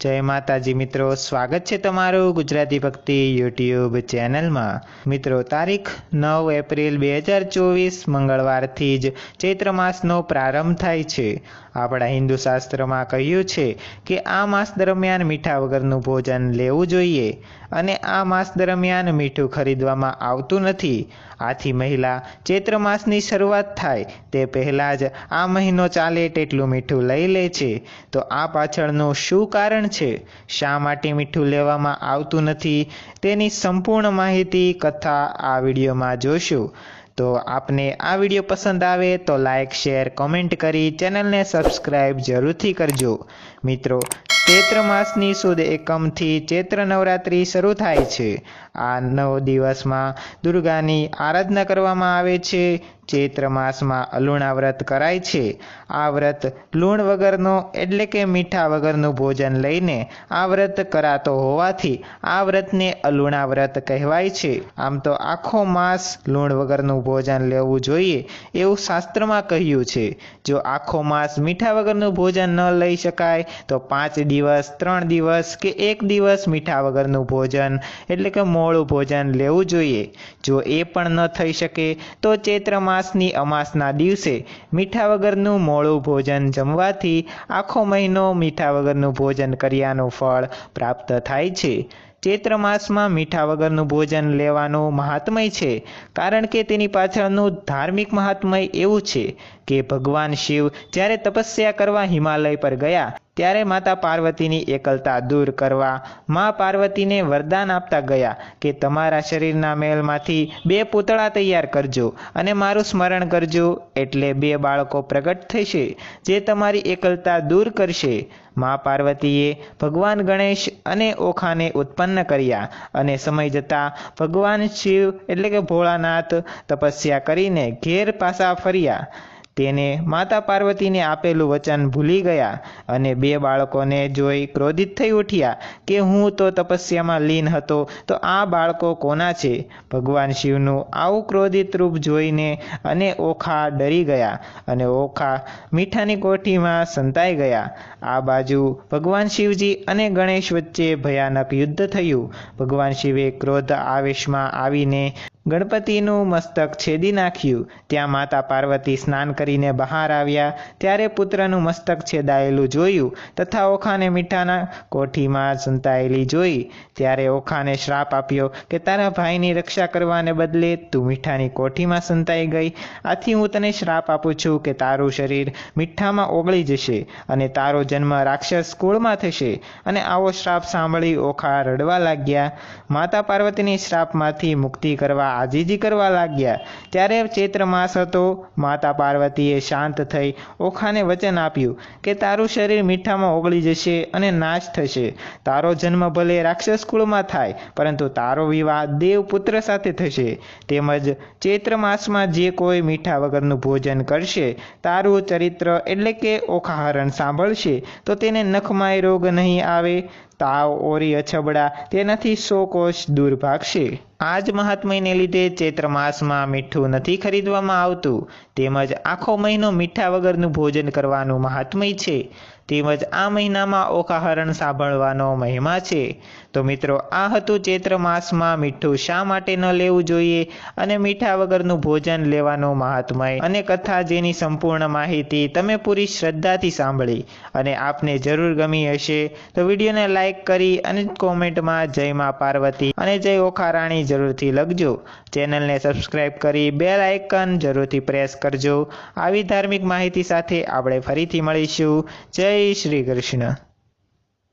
જય માતાજી મિત્રો, સ્વાગત છે તમારું ગુજરાતી ભક્તિ યુટ્યુબ ચેનલમાં. મિત્રો, તારીખ નવ એપ્રિલ બે હજાર ચોવીસ મંગળવારથી જ ચૈત્ર માસનો પ્રારંભ થાય છે. આપણા હિન્દુ શાસ્ત્રમાં કહ્યું છે કે આ માસ દરમિયાન મીઠા વગરનું ભોજન લેવું જોઈએ અને આ માસ દરમિયાન મીઠું ખરીદવામાં આવતું નથી. આથી મહિલા, ચૈત્ર માસની શરૂઆત થાય તે પહેલાં જ આ મહિનો ચાલે તેટલું મીઠું લઈ લે છે. તો આ પાછળનું શું કારણ છે? શા માટે મીઠું લેવામાં આવતું નથી? તેની સંપૂર્ણ માહિતી કથા આ વિડીયોમાં જોશું. તો આપને આ વીડિયો પસંદ આવે તો લાઇક શેર કોમેન્ટ કરી ચેનલને સબસ્ક્રાઇબ જરૂરથી કરજો. મિત્રો, ચૈત્ર માસની સુદ એકમથી ચૈત્ર નવરાત્રિ શરૂ થાય છે. આ નવ દિવસમાં દુર્ગાની આરાધના કરવામાં આવે છે. ચૈત્ર માસમાં અલુણા વ્રત કરાય છે. આ વ્રત લૂણ વગરનો એટલે કે મીઠા વગરનું ભોજન લઈને આ વ્રત કરાતો હોવાથી આ વ્રતને અલુણા વ્રત કહેવાય છે. આમ તો આખો માસ લૂણ વગરનું ભોજન લેવું જોઈએ એવું શાસ્ત્રમાં કહ્યું છે. જો આખો માસ મીઠા વગરનું ભોજન ન લઈ શકાય, તો પાંચ દિવસ, ત્રણ દિવસ કે એક દિવસ મીઠા વગરનું ભોજન એટલે કે મોળું ભોજન લેવું જોઈએ. જો એ પણ ન થઈ શકે, તો ચૈત્ર માસની અમાસના દિવસે મીઠા વગરનું મોળું ભોજન જમવાથી આખો મહિનો મીઠા વગરનું ભોજન કર્યાનું ફળ પ્રાપ્ત થાય છે. ચૈત્ર માસમાં મીઠા વગરનું ભોજન લેવાનું મહાત્મય છે, કારણ કે તેની પાછળનું ધાર્મિક મહાત્મય એવું છે. કે ભગવાન શિવ જ્યારે તપસ્યા કરવા હિમાલય પર ગયા, ત્યારે માતા પાર્વતીની એકલતા દૂર કરવા મા પાર્વતીને વરદાન આપતા ગયા કે તમારા શરીરના મેલમાંથી બે પૂતળા તૈયાર કરજો અને મારું સ્મરણ કરજો એટલે બે બાળકો પ્રગટ થશે, જે તમારી એકલતા દૂર કરશે. મા પાર્વતીએ ભગવાન ગણેશ અને ઓખાને ઉત્પન્ન કર્યા અને સમય જતાં ભગવાન શિવ એટલે કે ભોળાનાથ તપસ્યા કરીને ઘેર પાસા ફર્યા. તેને માતા પાર્વતીને આપેલું વચન ભૂલી ગયા અને બે બાળકોને જોઈ ક્રોધિત થઈ ઉઠ્યા કે હું તો તપસ્યામાં લીન હતો, તો આ બાળકો કોના છે? ભગવાન શિવનું આવું ક્રોધિત રૂપ જોઈને અને ઓખા ડરી ગયા અને ઓખા મીઠાની કોઠીમાં સંતાઈ ગયા. આ બાજુ ભગવાન શિવજી અને ગણેશ વચ્ચે ભયાનક યુદ્ધ થયું. ભગવાન શિવે ક્રોધ આવેશમાં આવીને ગણપતિનું મસ્તક છેદી નાખ્યું. ત્યાં માતા પાર્વતી સ્નાન કરીને બહાર આવ્યા. ત્યારે પુત્રનું મસ્તક છેદાયેલું જોયું તથા ઓખાને મીઠાના કોઠીમાં સંતાયેલી જોઈ. ત્યારે ઓખાને શ્રાપ આપ્યો કે તારા ભાઈની રક્ષા કરવાને બદલે તું મીઠાની કોઠીમાં સંતાઈ ગઈ. આથી હું તને શ્રાપ આપું છું કે તારું શરીર મીઠામાં ઓગળી જશે અને તારો જન્મ રાક્ષસ કુળમાં થશે અને આવો શ્રાપ સાંભળી ઓખા રડવા લાગ્યા. માતા પાર્વતીની શ્રાપમાંથી મુક્તિ કરવા આજીજી કરવા લાગ્યા. ત્યારે ચૈત્ર માસ હતો. માતા પાર્વતીએ શાંત થઈ ઓખાને વચન આપ્યું કે તારું શરીર મીઠામાં ઓગળી જશે અને નાશ થશે. તારો જન્મ ભલે રાક્ષસ કુળમાં થાય, પરંતુ તારો વિવાહ દેવપુત્ર સાથે થશે. તેમજ ચૈત્ર માસમાં જે કોઈ મીઠા વગરનું ભોજન કરશે, તારું ચરિત્ર એટલે કે ઓખાહરણ સાંભળશે, તો તેને નખમાય રોગ નહીં આવે. તાવ, ઓરી, અછબડા તેનાથી સો કોષ દૂર ભાગશે. આ જ મહાત્મયને લીધે ચૈત્ર માસમાં મીઠું નથી ખરીદવામાં આવતું. તેમજ આખો મહિનો મીઠા વગરનું ભોજન કરવાનું મહાત્મય છે. તેમજ આ મહિનામાં ઓખાહરણ સાંભળવાનો મહિમા છે. તો મિત્રો, આ હતું ચૈત્ર માસમાં મીઠું શા માટે ન લેવું જોઈએ અને મીઠા વગરનું ભોજન લેવાનું મહાત્મય અને કથા જેની સંપૂર્ણ માહિતી તમે પૂરી શ્રદ્ધાથી સાંભળી અને આપને જરૂર ગમી હશે તો વિડીયોને લાઇક કરી અને કોમેન્ટમાં જય મા પાર્વતી અને જય ઓખારાણી જરૂરથી લખજો. ચેનલને સબસ્ક્રાઇબ કરી બેલ આઇકન જરૂરથી પ્રેસ કરજો. આવી ધાર્મિક માહિતી સાથે આપણે ફરીથી મળીશું. જય શ્રી કૃષ્ણ